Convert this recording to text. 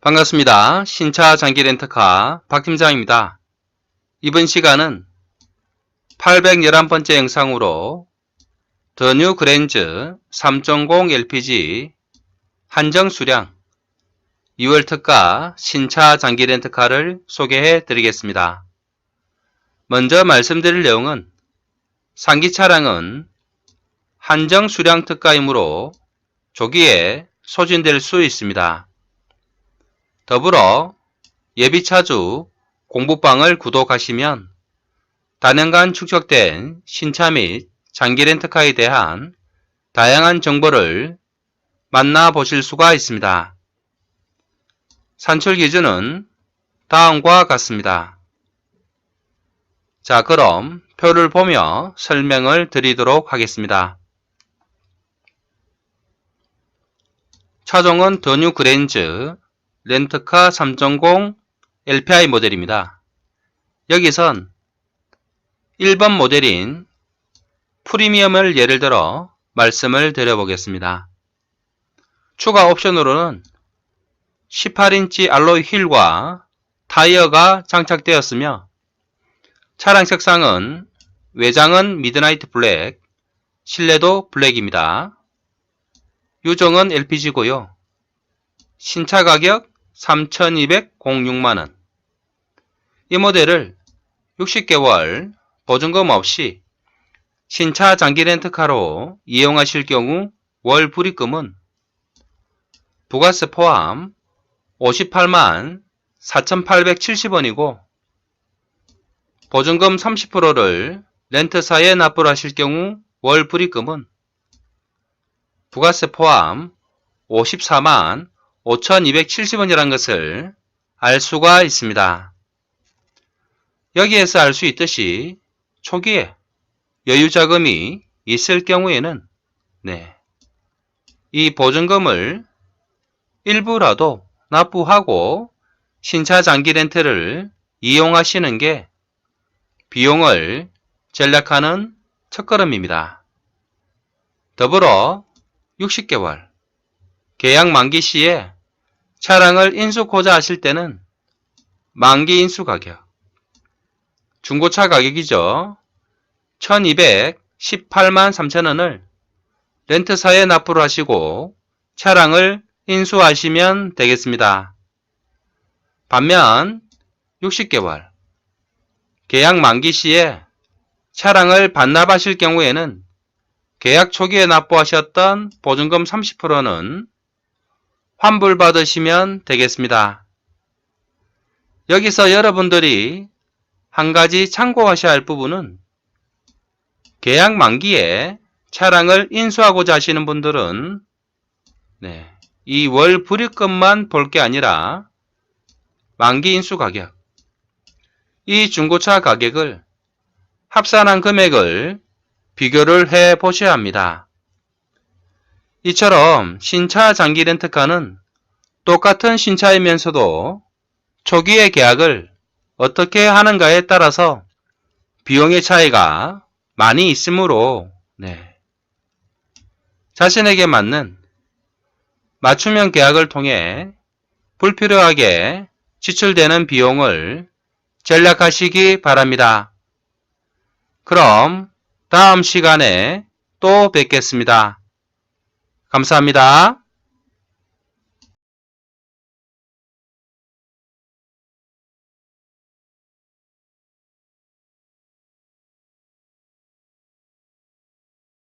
반갑습니다. 신차 장기 렌터카 박 팀장입니다. 이번 시간은 811번째 영상으로 더 뉴 그랜즈 3.0 LPG 한정 수량 2월 특가 신차 장기 렌터카를 소개해 드리겠습니다. 먼저 말씀드릴 내용은 상기 차량은 한정 수량 특가이므로 조기에 소진될 수 있습니다. 더불어 예비차주 공부방을 구독하시면 단연간 축적된 신차 및 장기 렌터카에 대한 다양한 정보를 만나보실 수가 있습니다. 산출 기준은 다음과 같습니다. 자, 그럼 표를 보며 설명을 드리도록 하겠습니다. 차종은 더뉴 그랜즈 렌트카 3.0 LPI 모델입니다. 여기선 1번 모델인 프리미엄을 예를 들어 말씀을 드려보겠습니다. 추가 옵션으로는 18인치 알로이 휠과 타이어가 장착되었으며 차량 색상은 외장은 미드나이트 블랙, 실내도 블랙입니다. 유종은 LPG고요. 신차 가격 3,206만원. 이 모델을 60개월 보증금 없이 신차 장기 렌트카로 이용하실 경우 월 불입금은 부가세 포함 58만 4,870원이고 보증금 30%를 렌트사에 납부를 하실 경우 월 불입금은 부가세 포함 54만 5,270원이라는 것을 알 수가 있습니다. 여기에서 알 수 있듯이 초기에 여유 자금이 있을 경우에는 네, 이 보증금을 일부라도 납부하고 신차 장기 렌트를 이용하시는 게 비용을 전략하는 첫걸음입니다. 더불어 60개월 계약 만기 시에 차량을 인수코자 하실 때는 만기 인수 가격 중고차 가격이죠. 1218만 3천원을 렌트사에 납부를 하시고 차량을 인수하시면 되겠습니다. 반면 60개월 계약 만기 시에 차량을 반납하실 경우에는 계약 초기에 납부하셨던 보증금 30%는 환불받으시면 되겠습니다. 여기서 여러분들이 한 가지 참고하셔야 할 부분은 계약 만기에 차량을 인수하고자 하시는 분들은 네, 이 월 불입금만 볼 게 아니라 만기 인수 가격, 이 중고차 가격을 합산한 금액을 비교를 해 보셔야 합니다. 이처럼 신차 장기 렌트카는 똑같은 신차이면서도 초기의 계약을 어떻게 하는가에 따라서 비용의 차이가 많이 있으므로 네. 자신에게 맞는 맞춤형 계약을 통해 불필요하게 지출되는 비용을 전략하시기 바랍니다. 그럼 다음 시간에 또 뵙겠습니다. 감사합니다.